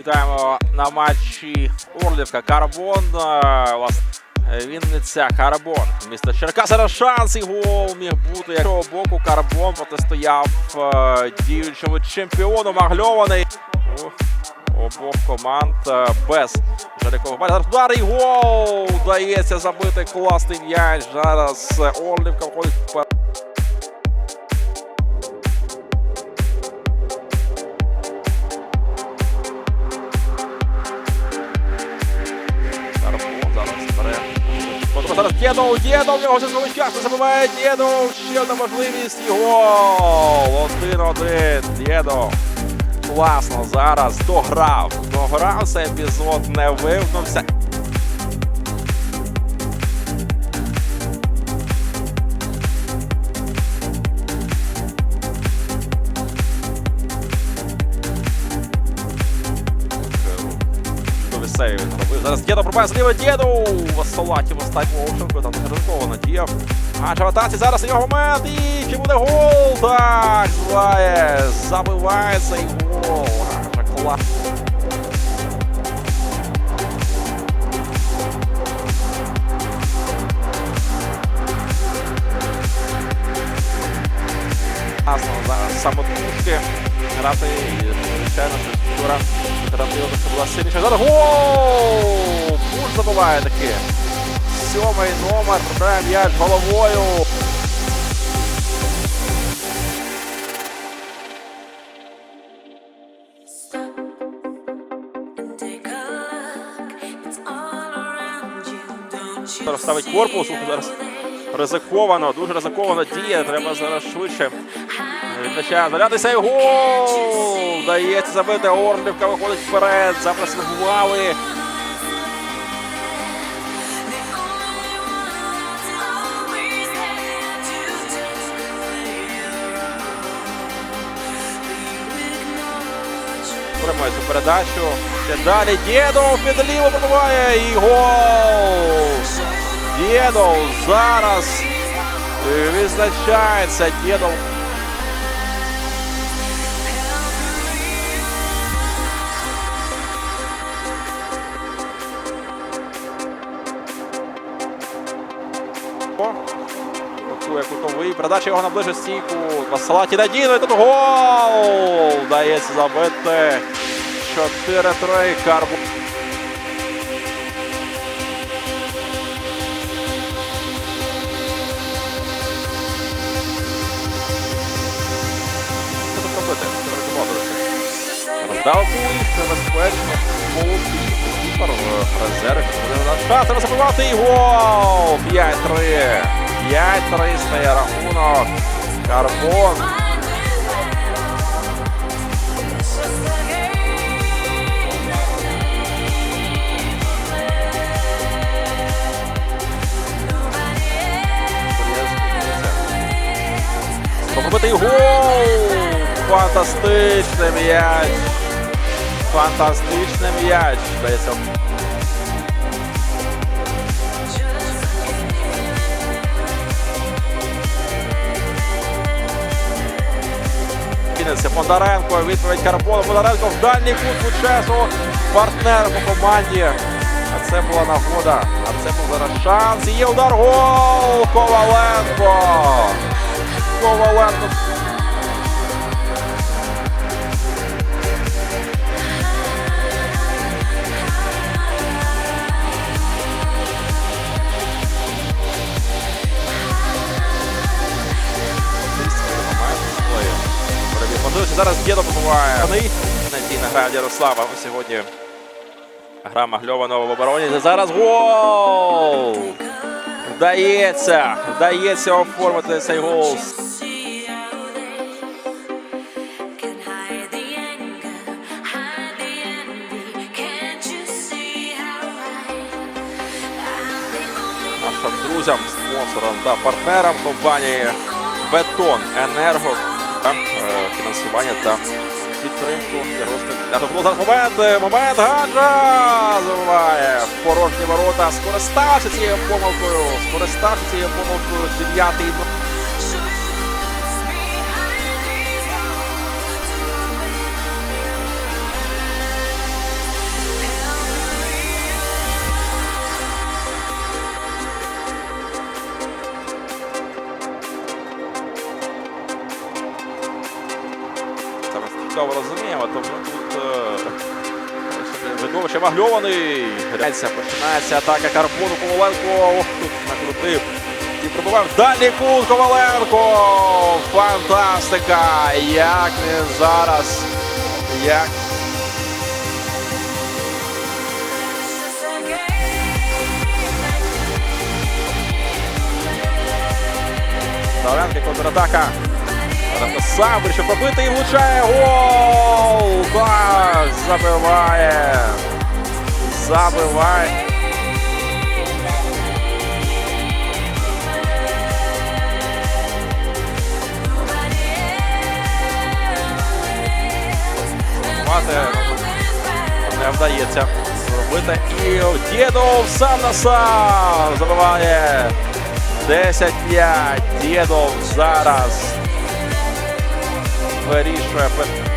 Вітаємо на матчі Орлівка Карбон. Власне, е, Вінниця Карбон. Місто Черкас. Зараз шанс і гол міг бути. Якого боку Карбон протистояв е, діючому чемпіону Магльований. У обох команд е, без жалікових балів. Зараз удар і гол! Вдається забити класний м'яч. Зараз Орлівка входить вперед. Зараз Дєдов, Дєдов, в нього час не забиває Дєдов. Ще одна можливість і гол. Один-один. Дєдов. Класно зараз дограв. Дограв цей епізод, не вимкнувся. Зараз Дєдов пробає зліва Дєдов. Васолаті в останньому Овченко там ризиковано надіяв. А Чаватаці зараз його момент. І чи буде гол? Так, зває. Забиває цей гол. Аже клас. Класно зараз самотужки грати. Звичайно, що вчора грати була сильніша. Зараз гол! Пуш забиває таки. Сьомий номер, пробирає м'яч головою. Зараз ставить корпус. Зараз ризиковано, дуже ризиковано діє. Треба зараз швидше. Відзначає залятися і гол! Вдається забити Орлівка, виходить вперед. Запресингували. Приймає цю передачу. Ще далі Дєдов під ліво пробиває і гол! Дєдов зараз відзначається. Дєдов Передача його на ближче стійку. Васалаті надійно. І тут гол! Вдається забити. 4-3. Карбу. Роздав куліс, небезпечно. Полупі. Кіпер в резерві. Шанс треба забивати і гол! 5-3. 5-3 стає рахунок. Карбон. Побитий гол! Фантастичний м'яч! Фантастичний м'яч! Здається, Кінеться Бондаренко, відповідь Карпона. Бондаренко в дальній кут Лучесу. Партнер по команді. А це була нагода. А це був зараз шанс. І є удар. Гол! Коваленко! Коваленко. Подивіться, зараз дідо побуває. Надійна гра Ярослава. Сьогодні гра Магльованого в обороні. Зараз гол! Вдається! Вдається оформити цей гол. Нашим друзям, спонсорам та партнерам компанії Бетон Енерго та е, фінансування та підтримку було зараз момент, е, момент Гаджа забиває в порожні ворота. Скористався цією помилкою. Скористався цією помилкою. Дев'ятий чудово розуміємо, тому тут е, видовище вагльований. Грається, починається атака Карбону Коваленко. Ох, тут накрутив. І пробивав дальній кут Коваленко. Фантастика! Як не зараз. Як Давленко контратака. Сам вирішив пробити влучає гол! Так, забиває. Забиває. Не вдається зробити. І Дєдов сам на сам забиває 10-5. Дєдов зараз вирішує.